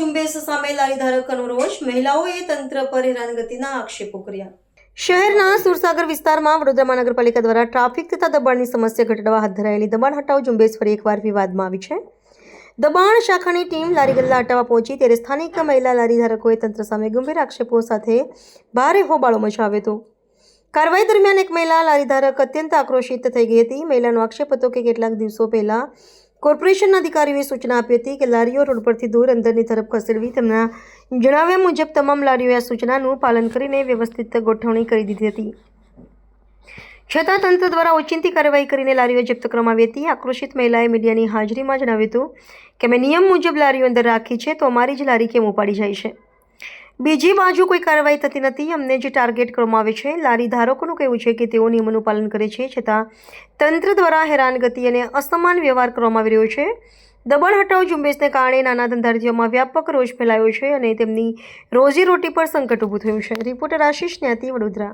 ઝુંબેશ સામે લારી ધારકોનો રોષ, મહિલાઓએ તંત્ર પર હેરાનગતિના આક્ષેપો કર્યા. શહેરના સુરસાગર વિસ્તારમાં વડોદરા મહાનગરપાલિકા દ્વારા ટ્રાફિક તથા દબાણની સમસ્યા ઘટાડવા હાથ ધરાયેલી દબાણ હટાવ ઝુંબેશ ફરી એકવાર વિવાદમાં આવી છે. દબાણ શાખાની ટીમ લારી ગલ્લા હટાવવા પહોંચી, ત્યારે સ્થાનિક મહિલા લારી ધારકોએ તંત્ર સામે ગંભીર આક્ષેપો સાથે ભારે હોબાળો મચાવ્યો હતો. કાર્યવાહી દરમિયાન એક મહિલા લારી ધારક અત્યંત આક્રોશિત થઈ ગઈ હતી. મહિલાનો આક્ષેપ હતો કે કેટલાક દિવસો પહેલા કોર્પોરેશનના અધિકારીઓએ સૂચના આપી હતી કે લારીઓ રોડ પરથી દૂર અંદરની તરફ ખસેડવી તેમના જણાવ્યા મુજબ તમામ લારીઓએ આ સૂચનાનું પાલન કરીને વ્યવસ્થિત ગોઠવણી કરી દીધી હતી. છતાં તંત્ર દ્વારા ઓચિંતી કાર્યવાહી કરીને લારીઓ જપ્ત કરવામાં આવી હતી. આક્રોશિત મહિલાએ મીડિયાની હાજરીમાં જણાવ્યું હતું કે મેં નિયમ મુજબ લારીઓ અંદર રાખી છે, તો અમારી જ લારી કેમ ઉપાડી જાય છે? બીજી બાજુ કોઈ કાર્યવાહી થતી નથી. અમને જે ટાર્ગેટ કરવામાં આવે છે, લારી ધારકોનું કહેવું છે કે તેઓ નિયમોનું પાલન કરે છે, છતાં તંત્ર દ્વારા હેરાનગતિ અને અસમાન વ્યવહાર કરવામાં આવી રહ્યો છે. દબાણ હટાવ ઝુંબેશને કારણે નાના ધંધાર્થીઓમાં વ્યાપક રોષ ફેલાયો છે અને તેમની રોજીરોટી પર સંકટ ઊભું થયું છે. રિપોર્ટર આશીષ ન્યાતી, વડોદરા.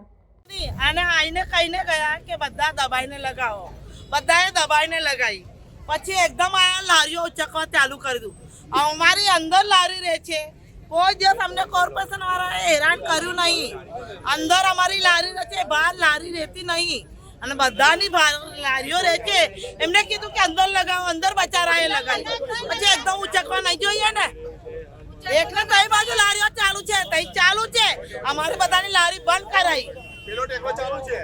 અને આઈને કહીને ગયા કે બધા દબાઈને લગાવો. બધાએ દબાઈને લગાવી. પછી એકદમ આ લારીઓ ઉચકવા ચાલુ કરી દીધું અમારી અંદર લારી રહે છે. કોઈ દિવસ અમને કોર્પોરેશન વાળાએ હેરાન કર્યું નહીં. અંદર અમારી લારી રહે છે બહાર લારી રહેતી નહીં. અને બધાની બહાર લારીઓ રહે છે. એમને કીધું કે અંદર લગાવો અંદર બચારાએ લગાવી પછી એકદમ ઉચકવા નહીં જોઈએ ને. એટલે તઈ બાજુ લારીઓ ચાલુ છે તઈ ચાલુ છે. અમારી બધાની લારી બંધ કરાઈ. પેલો ટેકો ચાલુ છે.